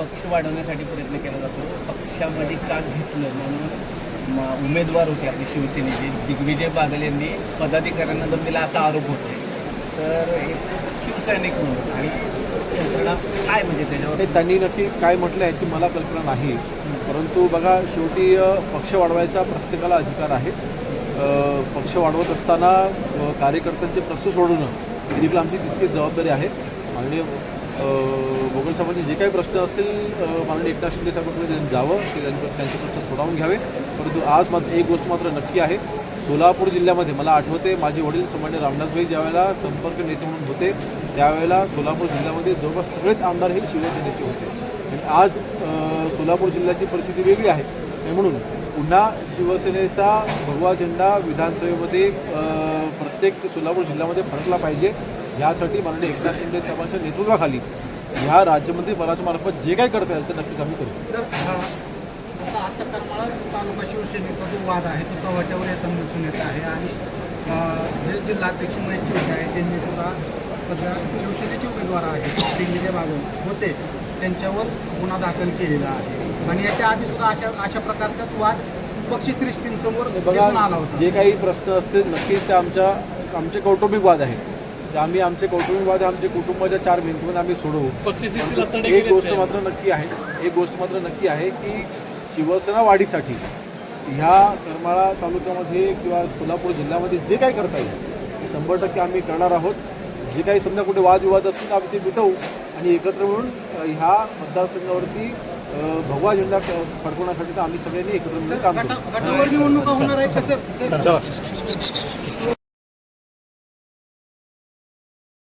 पक्ष वाढवण्यासाठी प्रयत्न केला जातो. पक्षामध्ये का घेतलं? म्हणून उमेदवार होते आपले शिवसेनेचे. दिग्विजय बागल यांनी पदाधिकाऱ्यांना दम दिला असा आरोप होतोय. तर एक शिवसैनिक म्हणून आणि यंत्रणा काय म्हणजे त्याच्यावर? ते त्यांनी नक्की काय म्हटलं याची मला कल्पना नाही. परंतु बघा शेवटी पक्ष वाढवायचा प्रत्येकाला अधिकार आहे. पक्ष वाढवत असताना कार्यकर्त्यांचे प्रश्न सोडवणं ही देखील आमची तितकीच जबाबदारी आहे. माननीय अ, जे काही प्रश्न असतील माननीय एकनाथ शिंदे साहेबांकडे त्यांनी जावं ते त्यांचे त्यांचे प्रश्न सोडावून घ्यावे. परंतु आज मात्र एक गोष्ट मात्र नक्की आहे. सोलापूर जिल्ह्यामध्ये मला आठवते माझे वडील सन्मान्य रामनाथभाई ज्यावेळेला संपर्क नेते म्हणून होते त्यावेळेला सोलापूर जिल्ह्यामध्ये जवळपास सगळेच आमदार हे शिवसेनेचे होते. आणि आज सोलापूर जिल्ह्याची परिस्थिती वेगळी आहे. म्हणून पुन्हा शिवसेनेचा भगवा झेंडा विधानसभेमध्ये प्रत्येक सोलापूर जिल्ह्यामध्ये फडकला पाहिजे. यासाठी माननीय एकनाथ शिंदे साहेबांच्या नेतृत्वाखाली ह्या राज्यमंत्री पदाच्यामार्फत जे काही करता येईल ते नक्कीच आम्ही करू. आता आता करमाळा तालुका शिवसेनेचा जो वाद आहे तो चव्हाट्यावर येताना दिसून येत आहे आणि जे जिल्हाध्यक्ष महेश चौधरी आहे त्यांनी सुद्धा सध्या शिवसेनेचे उमेदवार आहेत दिग्विजय बागल होते त्यांच्यावर गुन्हा दाखल केलेला आहे. आणि याच्या आधी सुद्धा अशा अशा प्रकारचाच वाद पक्षश्रेष्ठींसमोर दिसून आला बघा होता. जे काही प्रश्न असतील नक्कीच ते आमच्या आमचे कौटुंबिक वाद आहेत. ते आम्ही आमचे कौटुंबिक वाद आमच्या कुटुंबाच्या चार भिंतीमध्ये आम्ही सोडवू एक गोष्ट मात्र नक्की आहे एक गोष्ट मात्र नक्की आहे की शिवसेना वाढीसाठी ह्या करमाळा तालुक्यामध्ये किंवा सोलापूर जिल्ह्यामध्ये जे काही करता येईल ते शंभर टक्के आम्ही करणार आहोत. जे काही समजा कुठे वादविवाद असतील तर आम्ही ते मिटवू आणि एकत्र मिळून ह्या मतदारसंघावरती भगवा झेंडा फडकवण्यासाठी तर आम्ही सगळ्यांनी एकत्र मिळून काम करू.